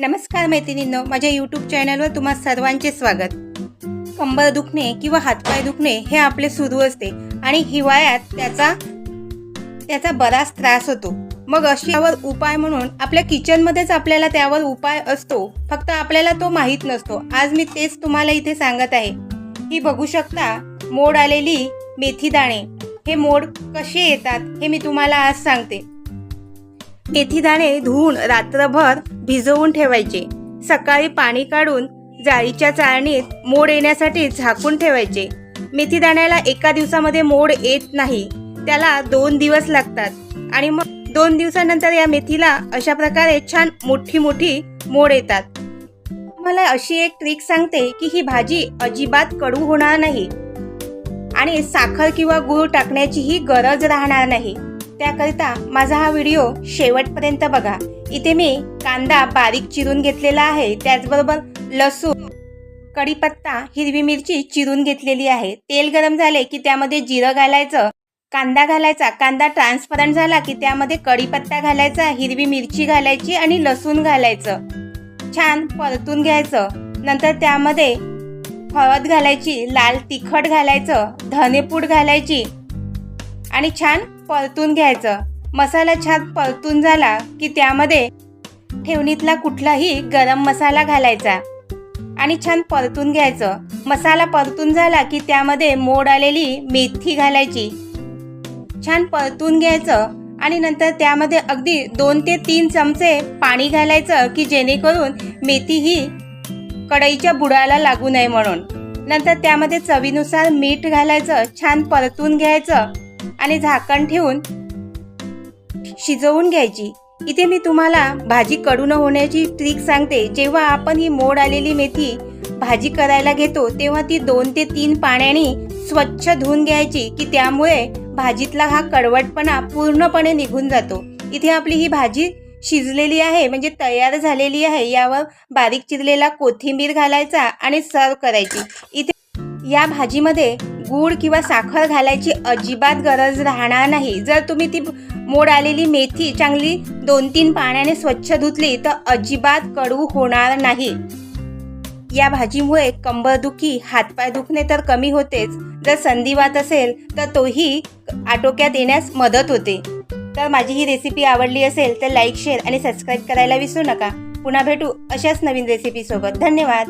नमस्कार मैत्रिणींनो माझ्या यूट्यूब चॅनलवर तुम्हा सर्वांचे स्वागत. कंबर दुखणे किंवा हातपाय दुखणे हे आपले सुरू असते आणि हिवाळ्यात त्याचा त्याचा बराच त्रास होतो. मग अशी यावर उपाय म्हणून आपल्या किचनमध्येच आपल्याला त्यावर उपाय असतो. फक्त आपल्याला तो माहीत नसतो. आज मी तेच तुम्हाला इथे सांगत आहे. ही बघू शकता मोड आलेली मेथी दाणे. हे मोड कसे येतात हे मी तुम्हाला आज सांगते. मेथी दाणे धुवून रात्रभर भिजवून ठेवायचे. सकाळी पाणी काढून जाळीच्या चाळणीत मोड येण्यासाठी झाकून ठेवायचे. मेथी दाण्याला एका दिवसामध्ये मोड येत नाही. त्याला दोन दिवस लागतात. आणि मग दोन दिवसानंतर या मेथीला अशा प्रकारे छान मोठी मोठी मोड येतात. मला अशी एक ट्रिक सांगते की ही भाजी अजिबात कडू होणार नाही. आणि साखर किंवा गूळ टाकण्याचीही गरज राहणार नाही. त्याकरिता माझा हा व्हिडिओ शेवटपर्यंत बघा. इथे मी कांदा बारीक चिरून घेतलेला आहे. त्याचबरोबर लसूण कढीपत्ता हिरवी मिरची चिरून घेतलेली आहे. तेल गरम झाले की त्यामध्ये जिरं घालायचं कांदा घालायचा कांदा ट्रान्सपरंट झाला की त्यामध्ये कढीपत्ता घालायचा हिरवी मिरची घालायची आणि लसूण घालायचं. छान परतून घ्यायचं. नंतर त्यामध्ये हळद घालायची लाल तिखट घालायचं धनेपूड घालायची आणि छान परतून घ्यायचं. मसाला छान परतून झाला की त्यामध्ये ठेवणीतला कुठलाही गरम मसाला घालायचा. आणि छान परतून घ्यायचं. मसाला परतून झाला की त्यामध्ये मोड आलेली मेथी घालायची. छान परतून घ्यायचं आणि नंतर त्यामध्ये अगदी दोन ते तीन चमचे पाणी घालायचं की जेणेकरून मेथी ही कढईच्या बुडाला लागू नये म्हणून. नंतर त्यामध्ये चवीनुसार मीठ घालायचं छान परतून घ्यायचं. आणि झाकण ठेवून शिजवून घ्यायची. इथे मी तुम्हाला भाजी कडू न होण्याची ट्रिक सांगते. जेव्हा आपण ही मोड आलेली मेथी भाजी करायला घेतो तेव्हा ती दोन ते तीन पाण्याने स्वच्छ धुवून घ्यायची की त्यामुळे भाजीतला हा कडवटपणा पूर्णपणे निघून जातो. इथे आपली ही भाजी शिजलेली आहे म्हणजे तयार झालेली आहे. यावर बारीक चिरलेला कोथिंबीर घालायचा आणि सर्व करायची. इथे या भाजीमध्ये गूळ किंवा साखर घालायची अजिबात गरज राहणार नाही. जर तुम्ही ती मोड आलेली मेथी चांगली दोन तीन पाण्याने स्वच्छ धुतली तर अजिबात कडू होणार नाही. या भाजीमुळे कंबरदुखी हातपाय दुखणे तर कमी होतेच. जर संधिवात असेल तर तोही आटोक्यात येण्यास मदत होते. तर माझी ही रेसिपी आवडली असेल तर लाईक शेअर आणि सबस्क्राईब करायला विसरू नका. पुन्हा भेटू अशाच नवीन रेसिपीसोबत धन्यवाद.